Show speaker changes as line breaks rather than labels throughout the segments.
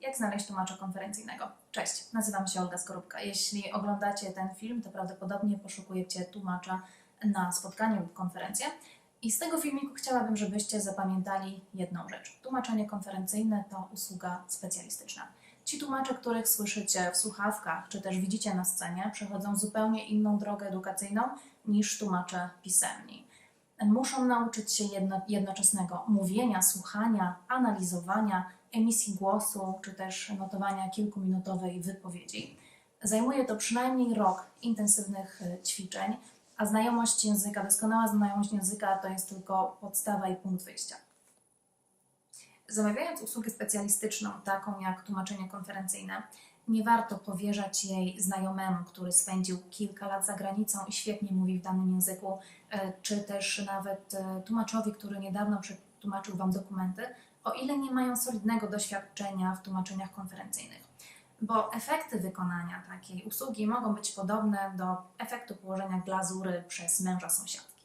Jak znaleźć tłumacza konferencyjnego? Cześć, nazywam się Olga Skorupka. Jeśli oglądacie ten film, to prawdopodobnie poszukujecie tłumacza na spotkanie lub konferencję. I z tego filmiku chciałabym, żebyście zapamiętali jedną rzecz. Tłumaczenie konferencyjne to usługa specjalistyczna. Ci tłumacze, których słyszycie w słuchawkach, czy też widzicie na scenie, przechodzą zupełnie inną drogę edukacyjną niż tłumacze pisemni. Muszą nauczyć się jedno, jednoczesnego mówienia, słuchania, analizowania, emisji głosu, czy też notowania kilkuminutowej wypowiedzi. Zajmuje to przynajmniej rok intensywnych e, ćwiczeń, a znajomość języka, doskonała znajomość języka to jest tylko podstawa i punkt wyjścia. Zamawiając usługę specjalistyczną, taką jak tłumaczenie konferencyjne, nie warto powierzać jej znajomemu, który spędził kilka lat za granicą i świetnie mówi w danym języku, e, czy też nawet e, tłumaczowi, który niedawno przetłumaczył Wam dokumenty, o ile nie mają solidnego doświadczenia w tłumaczeniach konferencyjnych. Bo efekty wykonania takiej usługi mogą być podobne do efektu położenia glazury przez męża sąsiadki.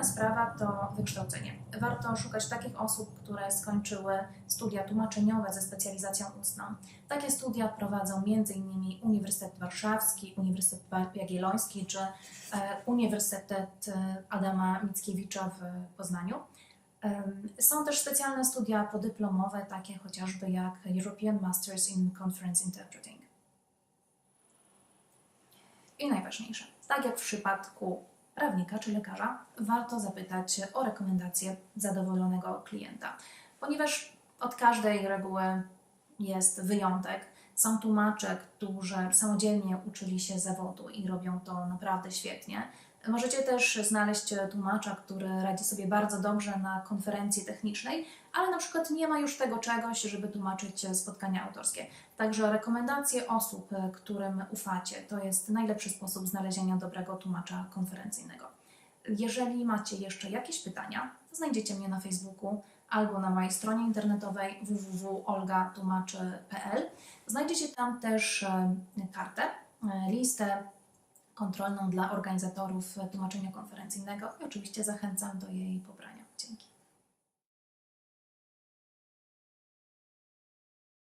Kolejna sprawa to wykształcenie. Warto szukać takich osób, które skończyły studia tłumaczeniowe ze specjalizacją ustną. Takie studia prowadzą m.in. Uniwersytet Warszawski, Uniwersytet Jagielloński czy e, Uniwersytet e, Adama Mickiewicza w Poznaniu. Są też specjalne studia podyplomowe, takie chociażby jak European Masters in Conference Interpreting. I najważniejsze, tak jak w przypadku prawnika czy lekarza, warto zapytać o rekomendację zadowolonego klienta, ponieważ od każdej reguły jest wyjątek. Są tłumacze, którzy samodzielnie uczyli się zawodu i robią to naprawdę świetnie. Możecie też znaleźć tłumacza, który radzi sobie bardzo dobrze na konferencji technicznej, ale na przykład nie ma już tego czegoś, żeby tłumaczyć spotkania autorskie. Także rekomendacje osób, którym ufacie, to jest najlepszy sposób znalezienia dobrego tłumacza konferencyjnego. Jeżeli macie jeszcze jakieś pytania, znajdziecie mnie na Facebooku albo na mojej stronie internetowej www.olgatłumaczy.pl. Znajdziecie tam też e, kartę, e, listę kontrolną dla organizatorów tłumaczenia konferencyjnego i oczywiście zachęcam do jej pobrania. Dzięki.